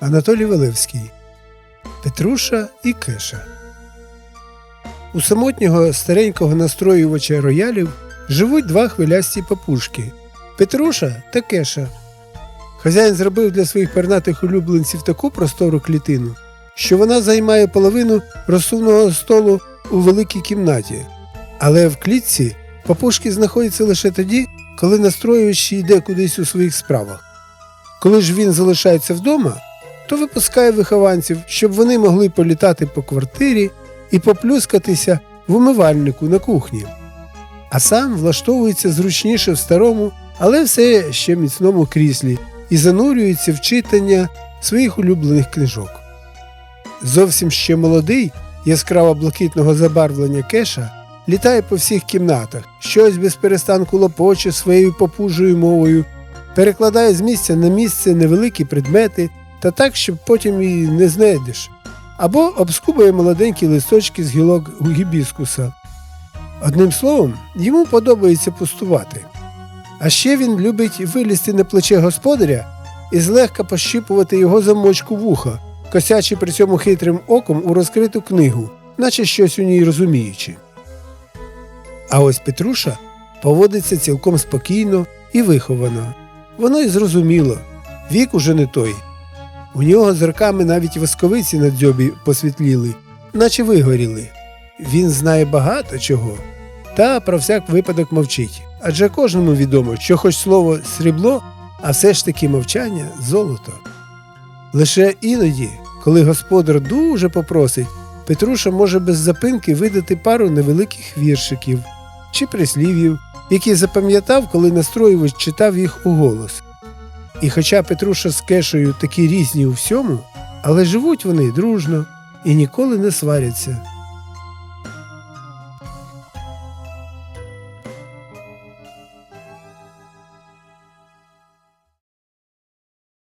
Анатолій Велевський. Петруша і Кеша. У самотнього старенького настроювача роялів живуть два хвилясті папушки Петруша та Кеша. Хазяїн зробив для своїх пернатих улюбленців таку простору клітину, що вона займає половину розсувного столу у великій кімнаті. Але в клітці папушки знаходяться лише тоді, коли настроювач йде кудись у своїх справах. Коли ж він залишається вдома, то випускає вихованців, щоб вони могли політати по квартирі і поплюскатися в умивальнику на кухні. А сам влаштовується зручніше в старому, але все ще міцному кріслі і занурюється в читання своїх улюблених книжок. Зовсім ще молодий, яскраво блакитного забарвлення кеша літає по всіх кімнатах, щось без перестанку лопоче своєю попужою мовою, перекладає з місця на місце невеликі предмети та так, щоб потім і не знайдеш, або обскубує молоденькі листочки з гілок гібіскуса. Одним словом, йому подобається пустувати. А ще він любить вилізти на плече господаря і злегка пощипувати його замочку вуха, косячи при цьому хитрим оком у розкриту книгу, наче щось у ній розуміючи. А ось Петруша поводиться цілком спокійно і виховано. Воно й зрозуміло, вік уже не той. У нього з роками навіть восковиці на дзьобі посвітліли, наче вигоріли. Він знає багато чого, та про всяк випадок мовчить. Адже кожному відомо, що хоч слово срібло, а все ж таки мовчання золото. Лише іноді, коли господар дуже попросить, Петруша може без запинки видати пару невеликих віршиків чи прислів'їв, які запам'ятав, коли настроювач читав їх у голос. І хоча Петруша з Кешею такі різні у всьому, але живуть вони дружно і ніколи не сваряться.